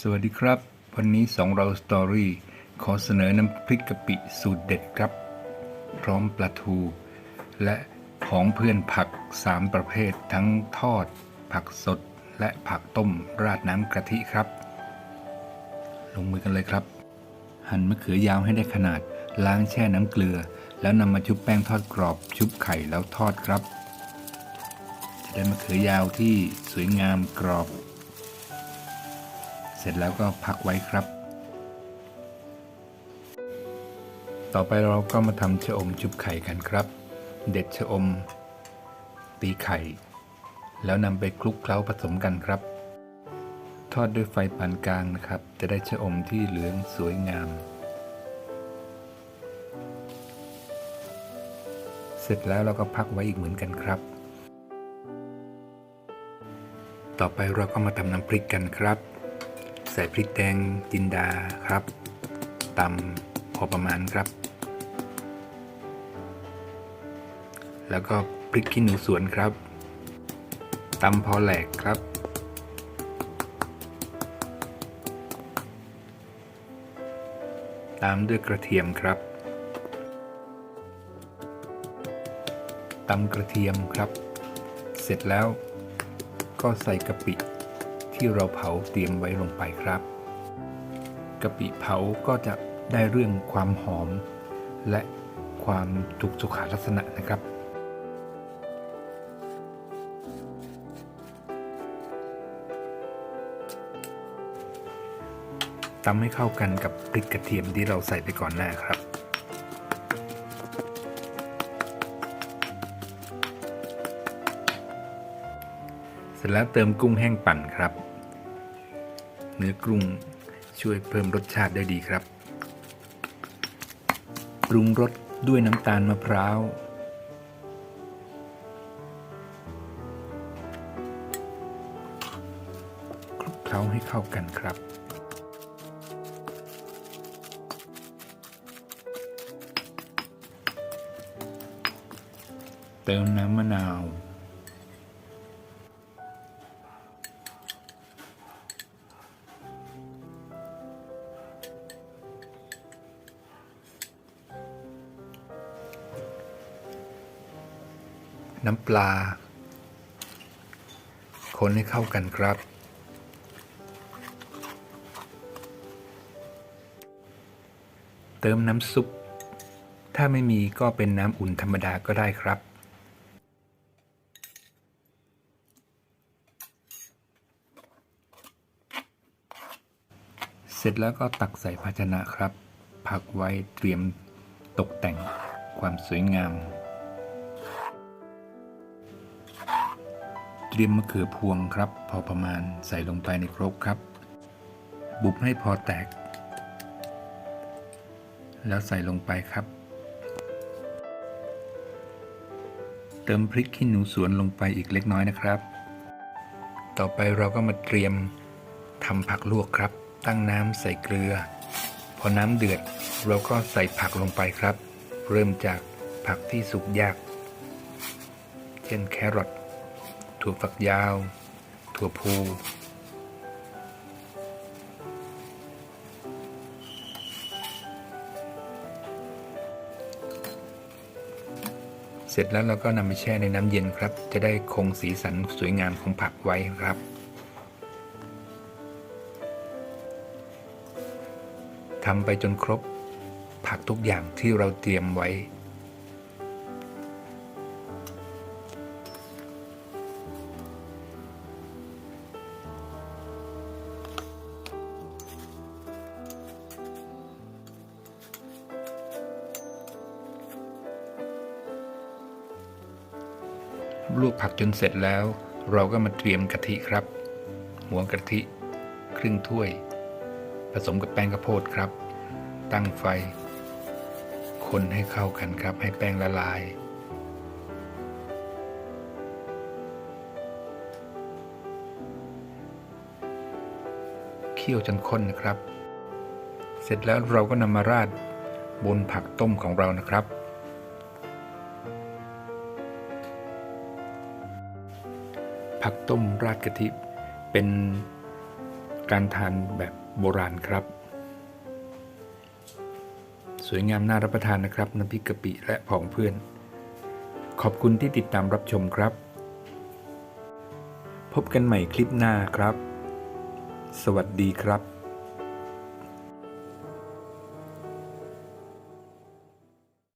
สวัสดีครับ วันนี้สองเราสตอรี่ขอเสนอน้ำพริกกะปิสูตรเด็ดครับ พร้อมปลาทู และของเพื่อนผัก 3 ประเภททั้งทอด ผักสด และผักต้มราดน้ำกะทิครับ ลงมือกันเลยครับ หั่นมะเขือยาวให้ได้ขนาด ล้างแช่น้ำเกลือ แล้วนำมาชุบแป้งทอดกรอบ ชุบไข่แล้วทอดครับ จะได้มะเขือยาวที่สวยงามกรอบ ร็จแล้วก็พักไว้ครับ ต่อไปเราก็มาทำชะอมชุบไข่กันครับ เด็ดชะอม ตีไข่ แล้วนำไปคลุกเคล้าผสมกันครับ ทอดด้วยไฟปานกลางนะครับ จะได้ชะอมที่เหลืองสวยงาม เสร็จแล้วเราก็พักไว้อีกเหมือนกันครับต่อไปเราก็มาทำน้ำพริกกันครับ ใส่พริกแดงจินดาครับตำพอประมาณครับ แล้วก็พริกขี้หนูสวนครับตำพอแหลกครับ ตามด้วยกระเทียมครับตำกระเทียมครับ เสร็จแล้วก็ใส่กะปิ ที่เราเผาเตรียมไว้ลงไปครับกะปิเผาก็จะได้เรื่องความหอม และความถูกสุขลักษณะนะครับ ตำให้เข้ากันกับพริกกระเทียมที่เราใส่ไปก่อนหน้าครับเสร็จแล้วเติมกุ้งแห้งปั่นครับ เนื้อกุ้งช่วยเพิ่มรสชาติได้ดีครับ ปรุงรสด้วยน้ำตาลมะพร้าว คลุกเคล้าให้เข้ากันครับ เติมน้ำมะนาว น้ำปลา คนให้เข้ากันครับ เติมน้ำซุป ถ้าไม่มีก็เป็นน้ำอุ่นธรรมดาก็ได้ครับเสร็จแล้วก็ตักใส่ภาชนะครับ พักไว้เตรียมตกแต่งความสวยงาม เตรียมมะเขือพวงครับ พอประมาณใส่ลงไปในครกครับ บุบให้พอแตก แล้วใส่ลงไปครับ เติมพริกขี้หนูสวนลงไปอีกเล็กน้อยนะครับ ต่อไปเราก็มาเตรียมทำผักลวกครับ ตั้งน้ำใส่เกลือ พอน้ำเดือดเราก็ใส่ผักลงไปครับ เริ่มจากผักที่สุกยาก เช่นแครอท ถั่วฝักยาว ถั่วพูเสร็จแล้วเราก็นำไปแช่ในน้ำเย็นครับ จะได้คงสีสันสวยงามของผักไว้ครับ ทำไปจนครบผักทุกอย่างที่เราเตรียมไว้ ลวกผักจนเสร็จแล้ว เราก็มาเตรียมกะทิครับ หัวกะทิ ครึ่งถ้วย ผสมกับแป้งข้าวโพดครับ ตั้งไฟ คนให้เข้ากันครับ ให้แป้งละลาย เคี่ยวจนข้นนะครับ เสร็จแล้วเราก็นำมาราดบนผักต้มของเรานะครับ ผักต้มราดกะทิ เป็นการทานแบบโบราณครับ สวยงามน่ารับประทานนะครับน้ำพริกกะปิและผองเพื่อน ขอบคุณที่ติดตามรับชมครับ พบกันใหม่คลิปหน้าครับ สวัสดีครับ